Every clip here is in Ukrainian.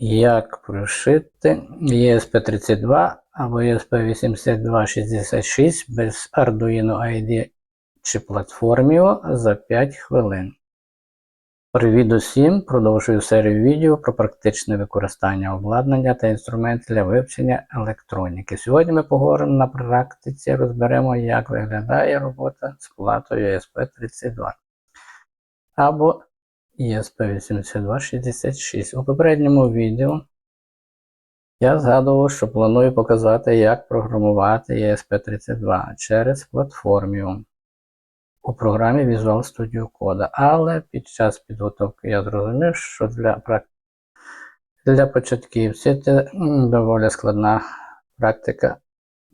Як прошити ESP32 або ESP8266 без Arduino IDE чи Platformio за 5 хвилин. Привіт усім! Продовжую серію відео про практичне використання обладнання та інструментів для вивчення електроніки. Сьогодні ми поговоримо на практиці, розберемо, як виглядає робота з платою ESP32 або ESP8266. У попередньому відео я згадував, що планую показати, як програмувати ESP32 через Platformium у програмі Visual Studio Code. Але під час підготовки я зрозумів, що для для початківців це доволі складна практика,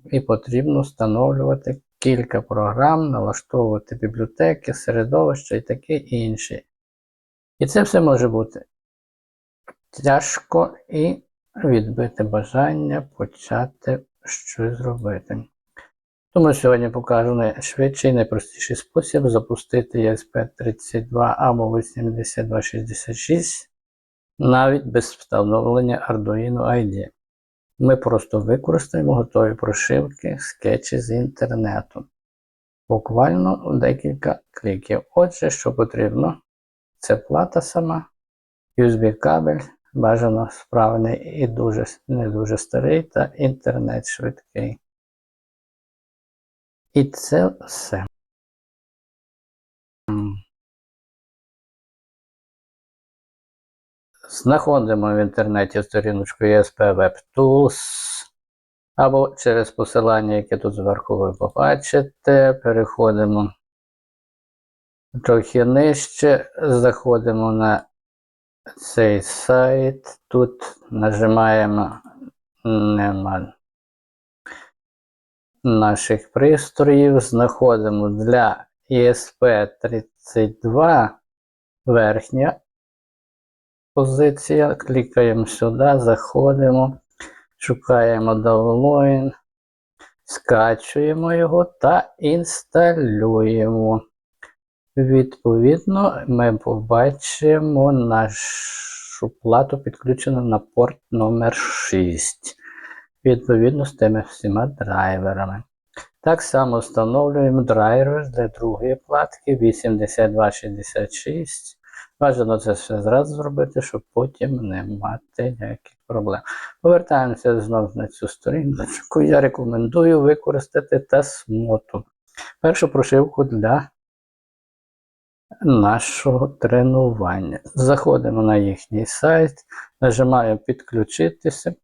і потрібно встановлювати кілька програм, налаштовувати бібліотеки, середовища і таке інше. І це все може бути тяжко і відбити бажання почати щось зробити. Тому сьогодні покажу найшвидший і найпростіший спосіб запустити ESP32 або 8266 навіть без встановлення Arduino IDE. Ми просто використаємо готові прошивки, скетчі з інтернету. Буквально декілька кліків. Отже, що потрібно, це плата сама, USB-кабель, бажано справний і дуже, не дуже старий, та інтернет швидкий. І це все. Знаходимо в інтернеті сторіночку ESP Web Tools. Або через посилання, яке тут зверху ви побачите. Переходимо трохи нижче, заходимо на цей сайт. Тут нажимаємо нема наших пристроїв. Знаходимо для ESP32 верхня позиція. Клікаємо сюди, заходимо, шукаємо Download, скачуємо його та інсталюємо. Відповідно, ми побачимо нашу плату підключену на порт номер 6 Відповідно з тими всіма драйверами. Так само встановлюємо драйвер для другої платки 8266. Бажано це все зразу зробити, щоб потім не мати ніяких проблем. Повертаємося знову на цю сторінку. Я рекомендую використати тесмоту. Першу прошивку для нашого тренування. Заходимо на їхній сайт, нажимаємо підключитися,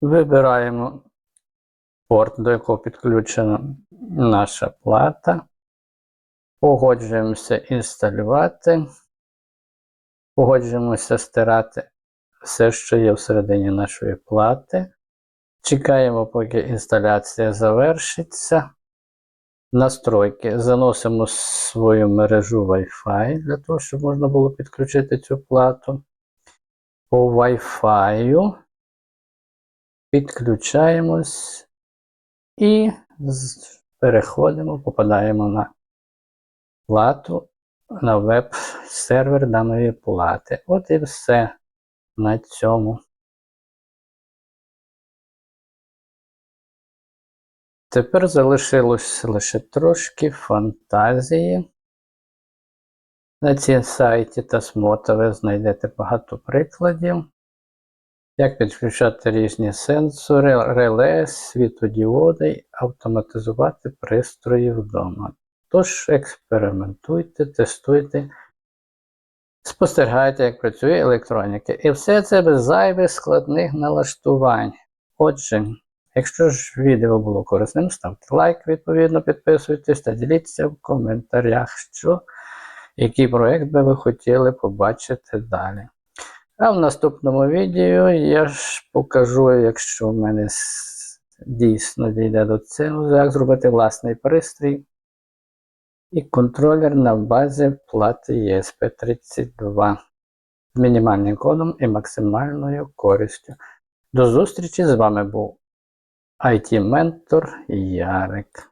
вибираємо порт, до якого підключена наша плата. Погоджуємося інсталювати. Погоджуємося стирати все, що є всередині нашої плати. Чекаємо, поки інсталяція завершиться. Настройки. Заносимо свою мережу Wi-Fi для того, щоб можна було підключити цю плату. По Wi-Fi підключаємось і переходимо, попадаємо на плату на веб-сервер даної плати. От і все на цьому. Тепер залишилось лише трошки фантазії. На цій сайті Tasmota ви знайдете багато прикладів, як підключати різні сенсори, реле, світодіоди автоматизувати пристрої вдома. Тож експериментуйте, тестуйте, спостерігайте, як працює електроніка. І все це без зайвих складних налаштувань. Отже, якщо ж відео було корисним, ставте лайк, відповідно, підписуйтесь та діліться в коментарях, що, який проєкт би ви хотіли побачити далі. А в наступному відео я ж покажу, якщо в мене дійсно дійде до цього, як зробити власний пристрій і контролер на базі плати ESP32 з мінімальним кодом і максимальною користю. До зустрічі з вами був IT-ментор Ярик.